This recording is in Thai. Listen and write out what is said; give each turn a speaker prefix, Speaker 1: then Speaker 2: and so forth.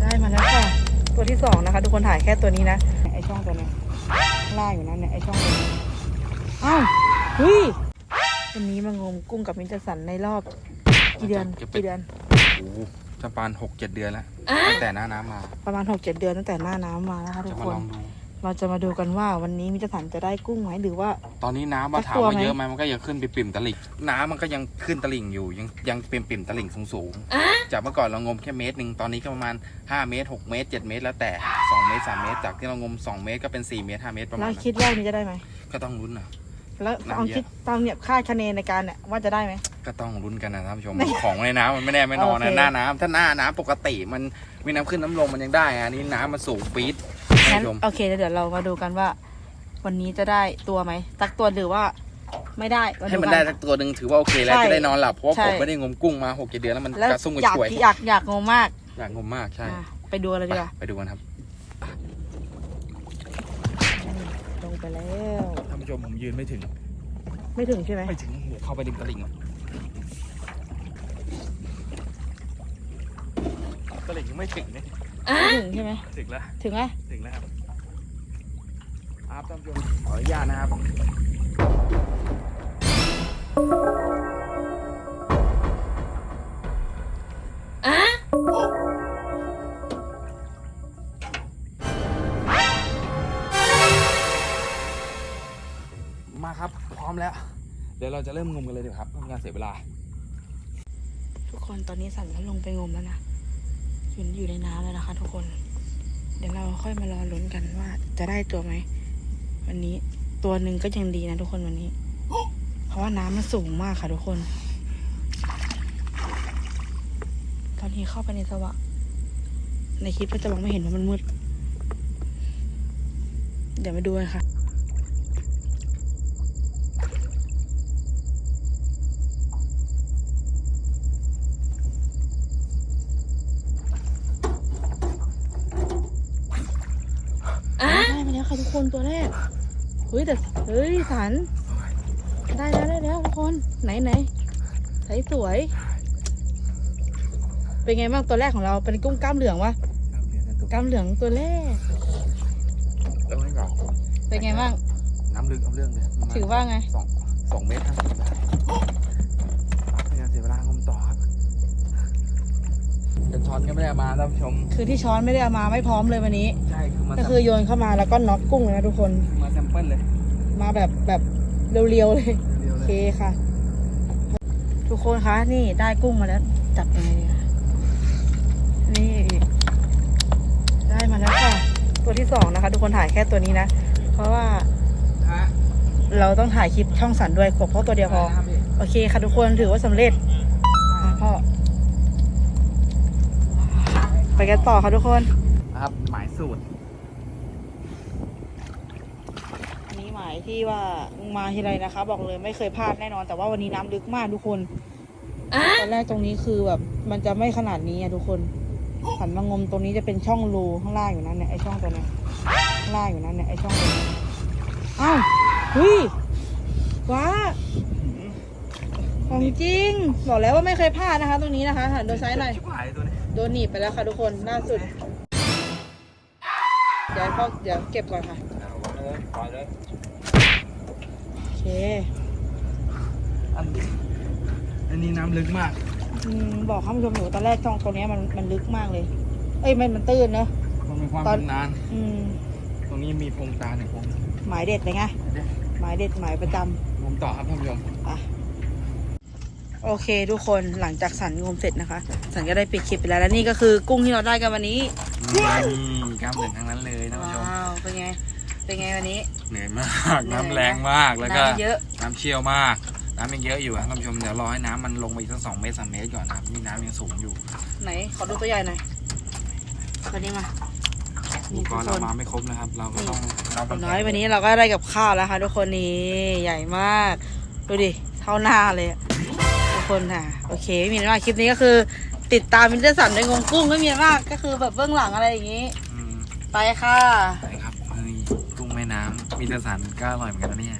Speaker 1: ได้มาแล้วค่ะ ตัวที่สองนะคะ ทุกคนถ่ายแค่ตัวนี้นะไอช่องตัวเนี้ยข้างล่างอยู่นั่นเนี่ยไอช่องตัวนี้อ้าวเฮ้ยวันนี้มางมกุ้งกับมินจสันในรอบกี่เดือนกี่เดือน
Speaker 2: โอ้โหจะประมาณหกเจ็ดเดือนแล้วตั้งแต่หน้าน้ำมา
Speaker 1: ประมาณหกเจ็ดเดือนตั้งแต่หน้าน้ำมาแล้วค่ะทุ
Speaker 2: จะ
Speaker 1: ก
Speaker 2: มา
Speaker 1: คน
Speaker 2: ลองดู
Speaker 1: เราจะมาดูกันว่าวันนี้มินจสันจะได้กุ้งไหมหรือว่า
Speaker 2: ตอนนี้น้ำมา
Speaker 1: สัก
Speaker 2: ถาม
Speaker 1: ตัว
Speaker 2: ว่า
Speaker 1: ไหม
Speaker 2: เยอะไหมมันก็ยังขึ้นไปปิ่มตลิ่งน้ำมันก็ยังขึ้นตลิ่งอยู่ ยังยังปิ่มปิ่มตลิ่งสูงสูงๆจากเมื่อก่อนเรางมแค่เมตรหนึ่งตอนนี้ก็ประมาณ 5 เมตร 6 เมตร 7 เมตร แล้วแต่ 2 เมตร 3 เมตร จากที่เรางม 2 เมตรก็เป็น 4 เมตร 5 เมตรประ
Speaker 1: แล้
Speaker 2: มาณ
Speaker 1: ว
Speaker 2: นั้น
Speaker 1: คิดว่าวันนี้จะได้ไหม
Speaker 2: ก็ต้องลุ้นนะ
Speaker 1: แล้ว
Speaker 2: น้ำ
Speaker 1: เอา
Speaker 2: เยอะ
Speaker 1: คิดตามเนี่ยคาดคะเนในการเนี่ยว่าจะได้ไหม
Speaker 2: ก็ต้องลุ้นกันนะท่านผู้ชมของในน้ำมันไม่แน่ไม่นอน
Speaker 1: โอ
Speaker 2: นะ
Speaker 1: เค
Speaker 2: หน้าน้ำถ้าหน้าน้ำปกติมันมีน้ำขึ้นน้ำลงมันยังได้อะอันนี้น้ำมันสูงปี๊ดท่าน
Speaker 1: งั้น
Speaker 2: ผู้ชม
Speaker 1: โอเคเดี๋ยวเรามาดูกันว่า วันนี้จะได้ตัวไหมตักตัวหรือว่าไม่ได้า
Speaker 2: ให้มัน
Speaker 1: กั
Speaker 2: ได้สักตัวหนึ่งถือว่าโอเคแล้ว
Speaker 1: ใช่
Speaker 2: จะได้นอนหลับเพราะว่า
Speaker 1: ใช่
Speaker 2: ผมไม่ได้งมกุ้งมาหกเจ็ดเดือนแล้วมัน
Speaker 1: แล้ว
Speaker 2: กระซุ่มกระ
Speaker 1: อยาก
Speaker 2: ชวย
Speaker 1: อยากอยากงงมาก
Speaker 2: อยากงมมากใช่
Speaker 1: อะไปดูอะไรดีกว่า
Speaker 2: ไปดูกันครับ
Speaker 1: ลงไปแล้ว
Speaker 2: ท่านผู้ชมผมยืนไม่ถึง
Speaker 1: ไม่ถึงใช่ไหม
Speaker 2: ไม่ถึงเดี๋ยวเข้าไปริมตลิ่งก่อนตลิ่งยังไม่ถึงเนี่ย
Speaker 1: ไม่ ถึงใช่ไหม
Speaker 2: ถึงแล้ว
Speaker 1: ถึงไหม
Speaker 2: ถึงแล้วครับครับท่านผู้ชมขออนุญาตนะครับมาครับ พร้อมแล้ว เดี๋ยวเราจะเริ่มงมกันเลยดีกว่าครับเพื่อเป็นการเสียเวลา
Speaker 1: ทุกคนตอนนี้สั่นก็ลงไปงมแล้วนะ อยู่อยู่ในน้ำแล้วนะคะ ทุกคน เดี๋ยวเราค่อยมารอลุ้นกันว่า จะได้ตัวไหม วันนี้ตัวหนึ่งก็ยังดีนะทุกคนวันนี้ เพราะว่าน้ำมันสูงมากค่ะทุกคน ตอนนี้เข้าไปในสวะ ในคลิปก็จะมองไม่เห็นว่ามันมืด เดี๋ยวมาดูกันค่ะ ได้มาแล้ว ค่ะทุกคนตัวแรก เฮ้ยแต่เฮ้ยสัน ได้แล้วได้แล้วทุกคนไหนไหนใสสวย เป็นไงบ้างตัวแรกของเราเป็นกุ้งกล้ามเหลืองวะกล้ามเหลืองตัวแรก
Speaker 2: ต้องให้ก่อน
Speaker 1: เป็นไงบ้าง
Speaker 2: น้ำลึกเอาเรื่องเลยประมณ
Speaker 1: ถือว่าไง
Speaker 2: สองสองเมตรห้าสิบได้พยายามเสียเวลางมต่อครับกัน ช้อนก็ไม่ได้เอามาท่านผู้ชม
Speaker 1: คือที่ช้อนไม่ได้เอามาไม่พร้อมเลยวันนี้
Speaker 2: ใช่คือมา
Speaker 1: ก็คือโยนเข้ามาแล้วก็น็อกกุ้งเลยนะทุกคน
Speaker 2: มาแซมเปิลเลย
Speaker 1: มาแบบแบบเรียวๆเลย
Speaker 2: เดียว
Speaker 1: โอ
Speaker 2: เล
Speaker 1: เค
Speaker 2: ย
Speaker 1: ค่ะ ทุกคนคะนี่ได้กุ้งมาแล้ว จับยังไงดีคะนี่ได้มาแล้วค่ะ ตัวที่สองนะคะ ทุกคนถ่ายแค่ตัวนี้นะ เพราะว่า
Speaker 2: ฮะ
Speaker 1: เราต้องถ่ายคลิปช่องสันด้วยขบเพราะตัวเดียวพอ
Speaker 2: ครับพี่
Speaker 1: โอเคค่ะทุกคนถือว่าสำเร็จอะพ่อไป กันต่อค่ะทุกคน
Speaker 2: ครับหมายสูตร
Speaker 1: อันนี้หมายที่ว่ามาทีไรนะคะ บอกเลยไม่เคยพลาดแน่นอน แต่ว่าวันนี้น้ำลึกมากทุกคนตอนแรกตรงนี้คือแบบ มันจะไม่ขนาดนี้อะทุกคนหันมางมตรงนี้จะเป็นช่องรูข้างล่างอยู่นั่นเนี่ยไอช่องตัวเนี้ยข้างล่างอยู่นั่นเนี่ยไอช่องตัวเนี้ยอ้าวเฮ้ยว้าของจริง บอกแล้วว่าไม่เคยพลาดนะคะ ตรงนี้นะคะหันโดนซ้ายหน่อย
Speaker 2: ชิบหายตัวนี้
Speaker 1: โดนหนีบไปแล้วค่ะทุกคนล่าสุด เดี๋ยวพ่อเดี๋ยวเก็บก่อนค่ะ
Speaker 2: เอาเลยปล่อยเลย
Speaker 1: โอเค
Speaker 2: อันนี้อันนี้น้ำลึกมาก
Speaker 1: อืมบอกท่านผู้ชมอยู่ตอนแรกช่องตรงเนี้ยมันมันลึกมากเลย เอ้ยมันมันตื้นเนอะ
Speaker 2: มันมีความ
Speaker 1: ตอน
Speaker 2: ชำนาน
Speaker 1: อืม
Speaker 2: ตรงนี้มีโพรงตาหนึ่งโพรง
Speaker 1: หมายเด็ดเลยไง
Speaker 2: เดี๋ยว
Speaker 1: หมายเด็ดหมายประจำ
Speaker 2: งมต่อครับท่านผู้ชม
Speaker 1: อะ โอเคทุกคนหลังจากสันงมเสร็จนะคะ สันก็ได้ปิดคลิปไปแล้วและนี่ก็คือกุ้งที่เราได้กันวันนี้
Speaker 2: นี่กล้ามเหลืองทั้งนั้นเลยท่านผู้ชม
Speaker 1: ว้าวเป็นไงเป็นไงวันนี้
Speaker 2: เหนื่อยมากน้ำแรงมากแล้วก็
Speaker 1: น้ำเยอะ
Speaker 2: น้ำเชี่ยวมาก น้ำยังเยอะอยู่ครับท่านผู้ชมเดี๋ยวรอให้น้ำมันลงไปอีกสักสองเมตรสามเมตรก่อนนะครับนี่น้ำยังสูงอยู่
Speaker 1: ไหนขอดูตัวใหญ่หน่อยตัวนี้มา
Speaker 2: อุปกรณ์เรามาไม่ครบนะครับ เราก็ต้องเราต้อง
Speaker 1: น้อยวันนี้เราก็ได้กับข้าวแล้วค่ะทุกคนนี่ใหญ่มาก ดูดิ เท่าหน้าเลยอะ ทุกคนค่ะ โอเคไม่มีอะไรมากคลิปนี้ก็คือ ติดตามมินเตอร์สันในงงกุ้งไม่มีอะไรมากก็คือแบบเบื้องหลังอะไรอย่างนี้
Speaker 2: อืม
Speaker 1: ไปค่ะ
Speaker 2: ใช่ครับเฮ้ยกุ้งแม่น้ำมีแต่สันก็อร่อยเหมือนกันนะเนี่ย